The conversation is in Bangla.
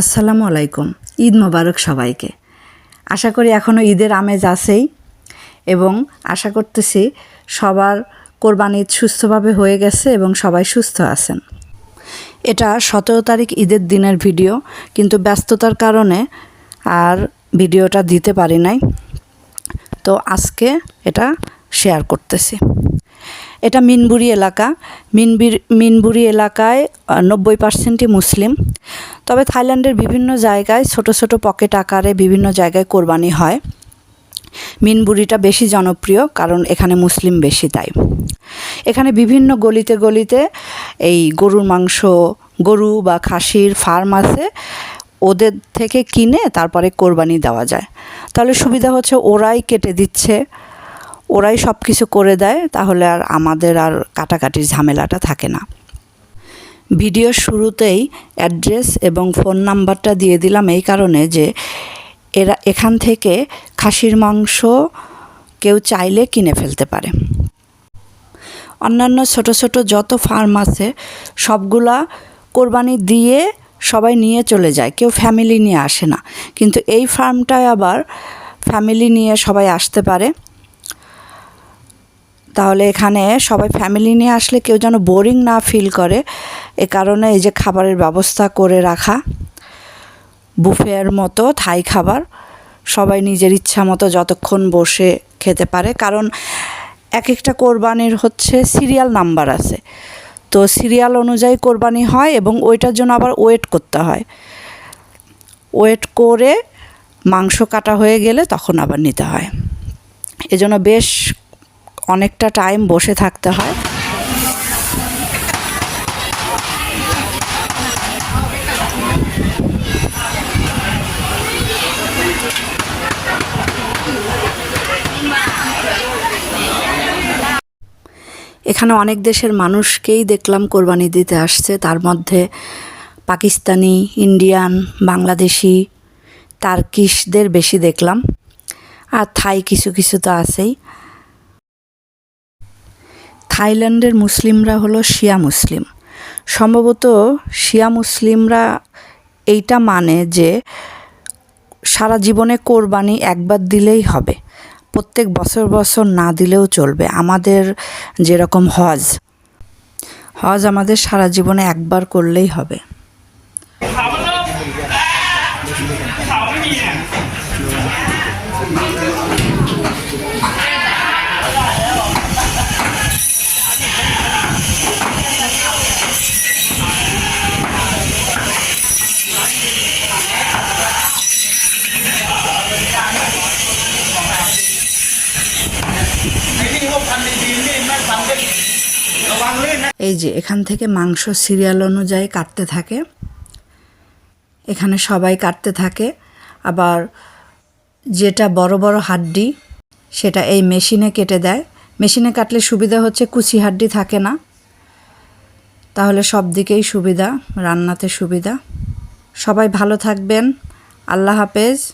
আসসালামু আলাইকুম। ঈদ মোবারক সবাইকে। আশা করি এখনও ঈদের আমেজ আছেই এবং আশা করতেছি সবার কোরবান ঈদ সুস্থভাবে হয়ে গেছে এবং সবাই সুস্থ আছেন। এটা সতেরো তারিখ ঈদের দিনের ভিডিও, কিন্তু ব্যস্ততার কারণে আর ভিডিওটা দিতে পারি নাই। তো আজকে এটা শেয়ার করতেছি। এটা মিনবুরি এলাকা। মিনবির, মিনবুরি এলাকায় নব্বই পার্সেন্টই মুসলিম। তবে থাইল্যান্ডের বিভিন্ন জায়গায় ছোট ছোট পকেট আকারে বিভিন্ন জায়গায় কোরবানি হয়। মিনবুড়িটা বেশি জনপ্রিয়, কারণ এখানে মুসলিম বেশি তাই। এখানে বিভিন্ন গলিতে গলিতে এই গরুর মাংস, গরু বা খাসির ফার্ম আছে, ওদের থেকে কিনে তারপরে কোরবানি দেওয়া যায়। তাহলে সুবিধা হচ্ছে ওরাই কেটে দিচ্ছে, ওরাই সব কিছু করে দেয়, তাহলে আর আমাদের আর কাটাকাটির ঝামেলাটা থাকে না। ভিডিওর শুরুতেই অ্যাড্রেস এবং ফোন নাম্বারটা দিয়ে দিলাম এই কারণে যে এরা এখান থেকে খাসির মাংস কেউ চাইলে কিনে ফেলতে পারে। অন্যান্য ছোট ছোট যত ফার্ম আছে, সবগুলা কোরবানি দিয়ে সবাই নিয়ে চলে যায়, কেউ ফ্যামিলি নিয়ে আসে না। কিন্তু এই ফার্মটায় আবার ফ্যামিলি নিয়ে সবাই আসতে পারে। তাহলে এখানে সবাই ফ্যামিলি নিয়ে আসলে কেউ যেন বোরিং না ফিল করে। এ কারণে এই যে খাবারের ব্যবস্থা করে রাখা, বুফের মতো থাই খাবার সবাই নিজের ইচ্ছা মতো যতক্ষণ বসে খেতে পারে। কারণ এক একটা কোরবানির হচ্ছে সিরিয়াল নাম্বার আছে। তো সিরিয়াল অনুযায়ী কোরবানি হয় এবং ওইটার জন্য আবার ওয়েট করতে হয়। ওয়েট করে মাংস কাটা হয়ে গেলে তখন আবার নিতে হয়। এজন্য বেশ অনেকটা টাইম বসে থাকতে হয়। এখানে অনেক দেশের মানুষকেই দেখলাম কোরবানি দিতে আসছে। তার মধ্যে পাকিস্তানি, ইন্ডিয়ান, বাংলাদেশি, তার্কিশদের বেশি দেখলাম। আর থাই কিছু কিছু তো আছেই। থাইল্যান্ডের মুসলিমরা হলো শিয়া মুসলিম। সম্ভবত শিয়া মুসলিমরা এইটা মানে যে সারা জীবনে কোরবানি একবার দিলেই হবে। প্রত্যেক বছর বছর না দিলেও চলবে। আমাদের যেরকম হজ হজ আমাদের সারা জীবনে একবার করলেই হবে। এই যে, এখান থেকে মাংস সিরিয়াল অনুযায়ী কাটতে থাকে। এখানে সবাই কাটতে থাকে। আবার যেটা বড় বড় হাড্ডি, সেটা এই মেশিনে কেটে দেয়। মেশিনে কাটলে সুবিধা হচ্ছে কুচি হাড্ডি থাকে না। তাহলে সব দিকেই সুবিধা, রান্নাতে সুবিধা। সবাই ভালো থাকবেন। আল্লাহ হাফেজ।